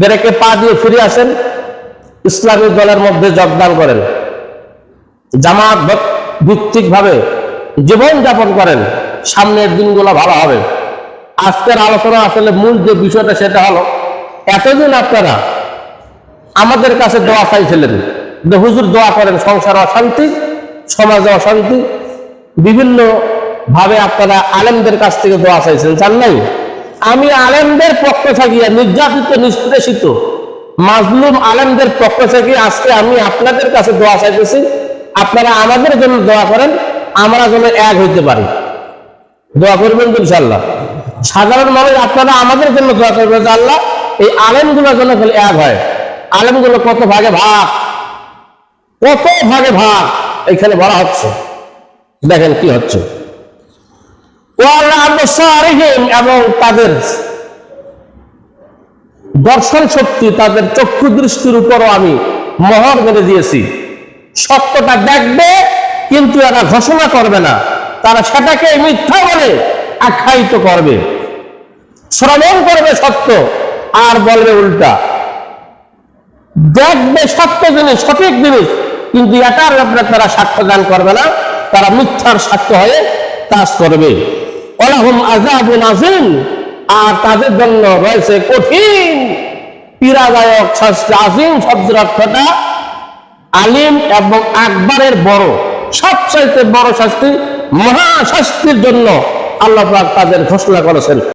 ব্রেকে পা দিয়ে ফিরে আসেন, ইসলামী দলের মধ্যে যোগদান করেন। জামাত ভিত্তিক ভাবে জীবন যাপন করেন, সামনের দিনগুলো ভালো হবে। আজকের আলোচনা আসলে মূল যে বিষয়টা সেটা হলো, এতদিন আপনারা আমাদের কাছে দোয়া চাইছিলেন যে হুজুর দোয়া করেন, সংসার অশান্তি, সমাজে অশান্তি, বিভিন্ন ভাবে আপনারা আলেমদের কাছ থেকে দোয়া চাইছেন, চান নাই? আমি আলেমদের পক্ষ থাকিয়া নির্যাতিত, নিষ্পেষিত, মাজলুম আলেমদের পক্ষ থেকে আজকে আমি আপনাদের কাছে দোয়া চাইতেছি, আপনারা আমাদের জন্য দোয়া করেন, আমরা যেন এক হইতে পারি। দোয়া করবেন ইনশাল্লাহ সাধারণ মানুষ, আপনারা আমাদের জন্য দোয়া করবেন আল্লাহ, এই আলেমগুলো যেন এক হয়। আলেমগুলো কত ভাগে ভাগ? কত ভাগে ভাগ? এখানে বলা হচ্ছে। দেখেন কি হচ্ছে। ওয়ালা আবসারিহিম এবং তাদের দর্শন শক্তি, তাদের চক্ষু দৃষ্টির উপরও আমি মোহর মেরে দিয়েছি। সত্যটা দেখবে, কিন্তু এরা ঘোষণা করবে না। তারা সেটাকে মিথ্যা বলে আখ্যায়িত করবে। শ্রবণ করবে সত্য, আর বলবে উল্টা। দেখবে সত্য জিনিস, সঠিক জিনিস, কিন্তু এটার ব্যাপারে তারা সাক্ষ্য দান করবে না। তারা মিথ্যার সাক্ষ্য হয়ে কাজ করবে। অলাহুম আজাবুন আজিম আর তাদের জন্য রয়েছে কঠিন, পীড়াদায়ক শাস্তি আজিম শব্দের অর্থটা আলিম এবং আকবরের বড়, সবচাইতে বড় শাস্তি মহাশাস্তির জন্য আল্লাহ তাদের ঘোষণা করেছেন।